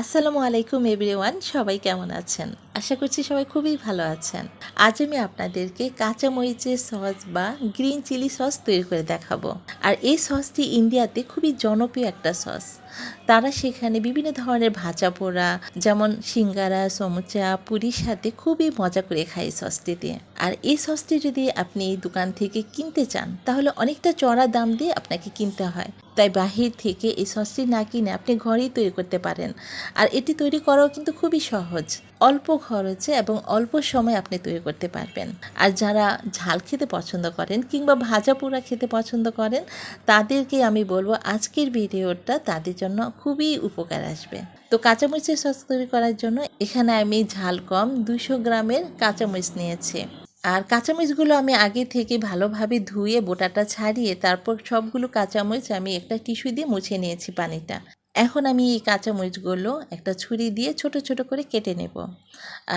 আসসালামু আলাইকুম এভরিওয়ান, সবাই কেমন আছেন? আশা করছি সবাই খুবই ভালো আছেন। আজ আমি আপনাদেরকে কাঁচা মরিচের সস বা গ্রিন চিলি সস তৈরি করে দেখাবো। আর এই সসটি ইন্ডিয়াতে খুবই জনপ্রিয় একটা সস। তারা সেখানে বিভিন্ন ধরনের ভাজা পোড়া, যেমন সিঙ্গারা, সমুচা, পুরীর সাথে খুবই মজা করে খায় এই সসটিতে। আর এই সসটি যদি আপনি দোকান থেকে কিনতে চান, তাহলে অনেকটা চড়া দাম দিয়ে আপনাকে কিনতে হয়। তাই বাহির থেকে এই সসটি না কিনে আপনি ঘরেই তৈরি করতে পারেন। আর এটি তৈরি করাও কিন্তু খুবই সহজ। অল্প খরচে এবং অল্প সময় আপনি তৈরি করতে পারবেন। আর যারা ঝাল খেতে পছন্দ করেন কিংবা ভাজা পোড়া খেতে পছন্দ করেন, তাদেরকে আমি বলব আজকের ভিডিওটা তাদের জন্য খুবই উপকার আসবে। তো কাঁচামরিচের সস তৈরি করার জন্য এখানে আমি ঝাল কম দুশো গ্রামের কাঁচামরিচ নিয়েছি। আর কাঁচামরিচগুলো আমি আগে থেকে ভালোভাবে ধুয়ে বোটাটা ছাড়িয়ে তারপর সবগুলো কাঁচামরিচ আমি একটা টিস্যু দিয়ে মুছে নিয়েছি পানিটা। এখন আমি এই কাঁচামরিচগুলো একটা ছুরি দিয়ে ছোট ছোট করে কেটে নেব।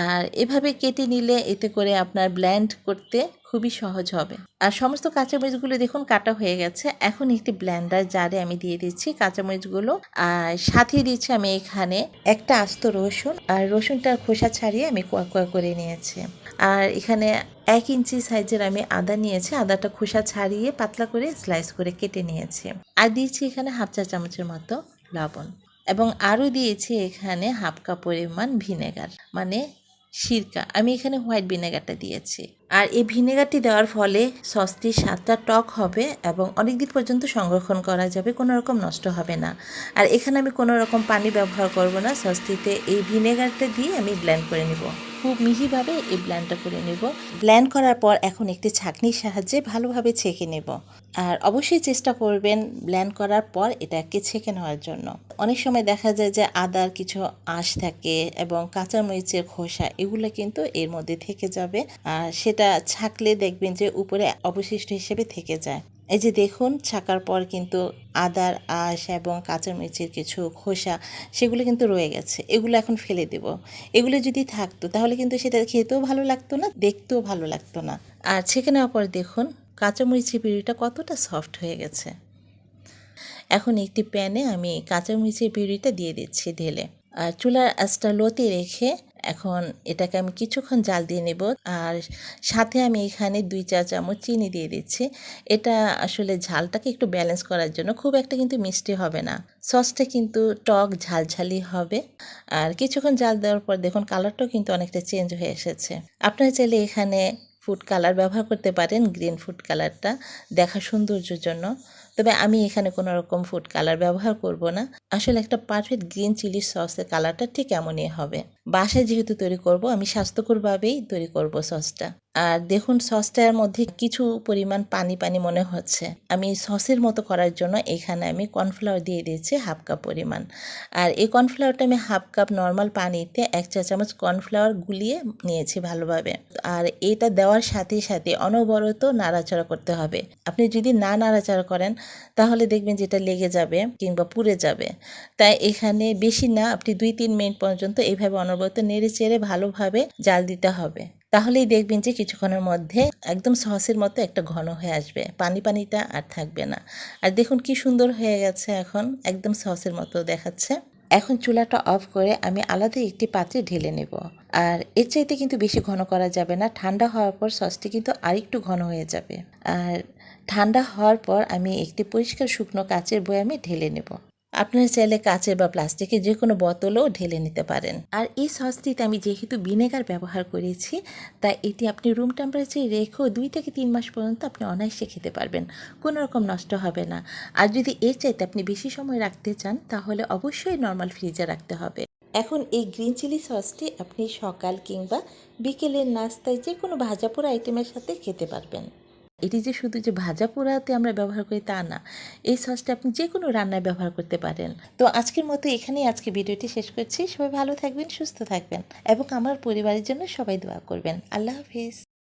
আর এভাবে কেটে নিলে এতে করে আপনার ব্ল্যান্ড করতে খুবই সহজ হবে। আর সমস্ত কাঁচামরিচগুলো দেখুন কাটা হয়ে গেছে। এখন একটি ব্ল্যান্ডার জারে আমি দিয়ে দিচ্ছি কাঁচামরিচগুলো। আর সাথে দিচ্ছি আমি এখানে একটা আস্ত রসুন। আর রসুনটার খোসা ছাড়িয়ে আমি কোয়া কোয়া করে নিয়েছি। আর এখানে এক ইঞ্চি সাইজের আমি আদা নিয়েছি। আদাটা খোসা ছাড়িয়ে পাতলা করে স্লাইস করে কেটে নিয়েছি। আর দিয়েছি এখানে হাফ চা চামচের মতো লবণ। এবং আরও দিয়েছি এখানে হাফ কাপ পরিমাণ ভিনেগার মানে সিরকা। আমি এখানে হোয়াইট ভিনেগারটা দিয়েছি। আর এই ভিনেগারটি দেওয়ার ফলে সসটির স্বাদটা টক হবে এবং অনেক দিন পর্যন্ত সংরক্ষণ করা যাবে, কোনো রকম নষ্ট হবে না। আর এখানে আমি কোনো রকম পানি ব্যবহার করব না, সসটিতে এই ভিনেগারটা দিয়ে আমি ব্লেন্ড করে নেব। খুব মিহিভাবে এই ব্ল্যান্ডটা করে নেব। ব্ল্যান্ড করার পর এখন একটি ছাঁকনির সাহায্যে ভালোভাবে ছেঁকে নেব। আর অবশ্যই চেষ্টা করবেন ব্ল্যান্ড করার পর এটাকে ছেঁকে নেওয়ার জন্য। অনেক সময় দেখা যায় যে আদার কিছু আঁশ থাকে এবং কাঁচামরিচের খোসা এগুলো কিন্তু এর মধ্যে থেকে যাবে। আর সেটা ছাকলে দেখবেন যে উপরে অবশিষ্ট হিসেবে থেকে যায়। এই যে দেখুন, ছাকার পর কিন্তু আদার আঁশ এবং কাঁচামরিচের কিছু খোসা, সেগুলো কিন্তু রয়ে গেছে। এগুলো এখন ফেলে দেব। এগুলো যদি থাকতো, তাহলে কিন্তু সেটা খেতেও ভালো লাগতো না, দেখতেও ভালো লাগতো না। আর ছেঁকে নেওয়ার পর দেখুন কাঁচামরিচের পিউরিটা কতটা সফট হয়ে গেছে। এখন একটি প্যানে আমি কাঁচামরিচের পিউরিটা দিয়ে দিচ্ছি ঢেলে। আর চুলার আঁচটা লোতে রেখে এখন এটাকে আমি কিছুক্ষণ জাল দিয়ে নেব। আর সাথে আমি এখানে দুই চা চামচ চিনি দিয়ে দিচ্ছি। এটা আসলে ঝালটাকে একটু ব্যালেন্স করার জন্য খুব একটা কিন্তু মিষ্টি হবে না। সসটা কিন্তু টক ঝালঝালি হবে। আর কিছুক্ষণ জাল দেওয়ার পর দেখুন কালারটাও কিন্তু অনেকটা চেঞ্জ হয়ে এসেছে। আপনারা চাইলে এখানে ফুড কালার ব্যবহার করতে পারেন, গ্রিন ফুড কালারটা, দেখা সৌন্দর্যের জন্য। তবে আমি এখানে কোনো রকম ফুড কালার ব্যবহার করব না। আসলে একটা পারফেক্ট গ্রিন চিলি সসের কালারটা ঠিক এমনই হবে। বাসায় যেহেতু তৈরি করব, আমি স্বাস্থ্যকরভাবেই তৈরি করব সসটা আর দেখুন, সসটার মধ্যে কিছু পরিমাণ পানি পানি মনে হচ্ছে। আমি সসের মতো করার জন্য এখানে আমি কর্নফ্লাওয়ার দিয়ে দিয়েছি হাফ কাপ পরিমাণ। আর এই কর্নফ্লাওয়ারটা আমি হাফ কাপ নর্মাল পানিতে এক চা চামচ কর্নফ্লাওয়ার গুলিয়ে নিয়েছি ভালোভাবে। আর এটা দেওয়ার সাথে সাথে অনবরত নাড়াচাড়া করতে হবে। আপনি যদি না নাড়াচাড়া করেন, তাহলে দেখবেন যেটা লেগে যাবে কিংবা পুড়ে যাবে। তাই এখানে বেশি না, আপনি দুই, তিন মিনিট পর্যন্ত এইভাবে অনবরত নেড়ে চেড়ে ভালোভাবে জাল দিতে হবে। তাহলেই দেখবেন যে কিছুক্ষণের মধ্যে একদম সসের মতো একটা ঘন হয়ে আসবে। পানি পানিটা আর থাকবে না। আর দেখুন কি সুন্দর হয়ে গেছে এখন। একদম সসের মতো দেখাচ্ছে। এখন চুলাটা অফ করে আমি আলাদা একটি পাত্রে ঢেলে নেব। আর এর চাইতে কিন্তু বেশি ঘন করা যাবে না। ঠান্ডা হওয়ার পর সসটি কিন্তু আরেকটু ঘন হয়ে যাবে। আর ঠান্ডা হওয়ার পর আমি একটি পরিষ্কার শুকনো কাচের বয়ামে ঢেলে নেব। আপনারা চাইলে কাচের বা প্লাস্টিকের যে কোনো বোতলও ঢেলে নিতে পারেন। আর এই সসটিতে আমি যেহেতু ভিনেগার ব্যবহার করেছি, তাই এটি আপনি রুম টেম্পারেচারে রেখেও দুই থেকে তিন মাস পর্যন্ত আপনি অনায়াসে খেতে পারবেন। কোনো রকম নষ্ট হবে না। আর যদি এর চাইতে আপনি বেশি সময় রাখতে চান, তাহলে অবশ্যই নর্মাল ফ্রিজে রাখতে হবে। এখন এই গ্রিন চিলি সসটি আপনি সকাল কিংবা বিকেলের নাস্তায় যে কোনো ভাজা পোড়া আইটেমের সাথে খেতে পারবেন। এটি যে শুধু যে ভাজা পোড়াতে আমরা ব্যবহার করি তা না, এই সসটা আপনি যে কোনো রান্নায় ব্যবহার করতে পারেন। তো আজকের মতো এখানেই আজকে ভিডিওটি শেষ করছি। সবাই ভালো থাকবেন, সুস্থ থাকবেন এবং আমার পরিবারের জন্য সবাই দোয়া করবেন। আল্লাহ হাফিজ।